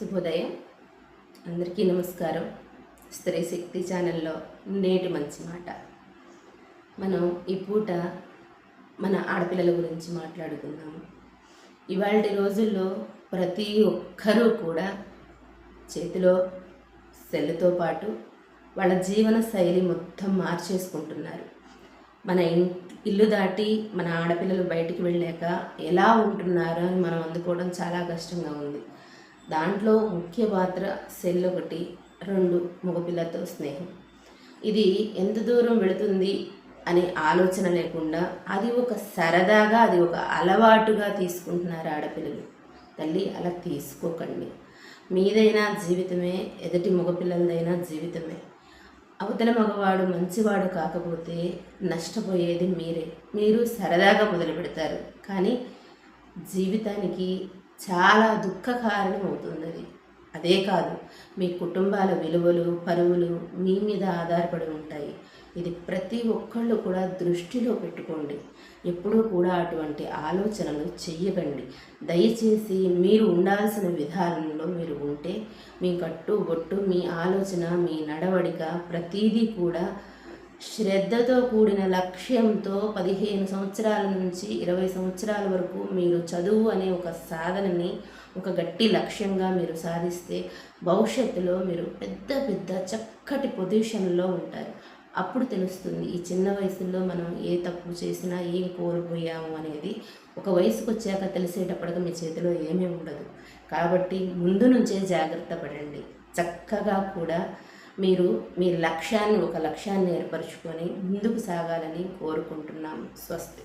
శుభోదయం. అందరికీ నమస్కారం. స్త్రీ శక్తి ఛానల్లో నేటి మంచి మాట. మనం ఈ పూట మన ఆడపిల్లల గురించి మాట్లాడుకుందాము. ఇవాళ రోజుల్లో ప్రతి ఒక్కరూ కూడా చేతిలో సెల్లుతో పాటు వాళ్ళ జీవన శైలి మొత్తం మార్చేసుకుంటున్నారు. మన ఇల్లు దాటి మన ఆడపిల్లలు బయటికి వెళ్ళాక ఎలా ఉంటున్నారో అని మనం అందుకోవడం చాలా కష్టంగా ఉంది. దాంట్లో ముఖ్య పాత్ర సెల్ ఒకటి రెండు మగపిల్లతో స్నేహం. ఇది ఎంత దూరం వెళుతుంది అనే ఆలోచన లేకుండా అది ఒక సరదాగా అది ఒక అలవాటుగా తీసుకుంటున్నారు ఆడపిల్లలు. తల్లి అలా తీసుకోకండి. మీదైనా జీవితమే ఎదుటి మగపిల్లలదైనా జీవితమే. అవతల మగవాడు మంచివాడు కాకపోతే నష్టపోయేది మీరే. మీరు సరదాగా మొదలు పెడతారు కానీ జీవితానికి చాలా దుఃఖ కారణం అవుతుంది అది అదే కాదు మీ కుటుంబాల విలువలు పరువులు మీ మీద ఆధారపడి ఉంటాయి. ఇది ప్రతి ఒక్కళ్ళు కూడా దృష్టిలో పెట్టుకోండి. ఎప్పుడూ కూడా అటువంటి ఆలోచనలు చెయ్యకండి. దయచేసి మీరు ఉండాల్సిన విధానంలో మీరు ఉంటే మీ కట్టు బొట్టు మీ ఆలోచన మీ నడవడిక ప్రతీదీ కూడా శ్రద్ధతో కూడిన లక్ష్యంతో పదిహేను సంవత్సరాల నుంచి ఇరవై సంవత్సరాల వరకు మీరు చదువు అనే ఒక సాధనని ఒక గట్టి లక్ష్యంగా మీరు సాధిస్తే భవిష్యత్తులో మీరు పెద్ద పెద్ద చక్కటి పొజిషన్లో ఉంటారు. అప్పుడు తెలుస్తుంది ఈ చిన్న వయసులో మనం ఏ తప్పు చేసినా ఏం కోల్పోయాము అనేది. ఒక వయసుకు వచ్చాక తెలిసేటప్పటికి మీ చేతిలో ఏమీ ఉండదు. కాబట్టి ముందు నుంచే జాగ్రత్త పడండి. చక్కగా కూడా మీరు మీ లక్ష్యాన్ని ఒక లక్ష్యాన్ని ఏర్పరచుకొని ముందుకు సాగాలని కోరుకుంటున్నాము స్వస్తి.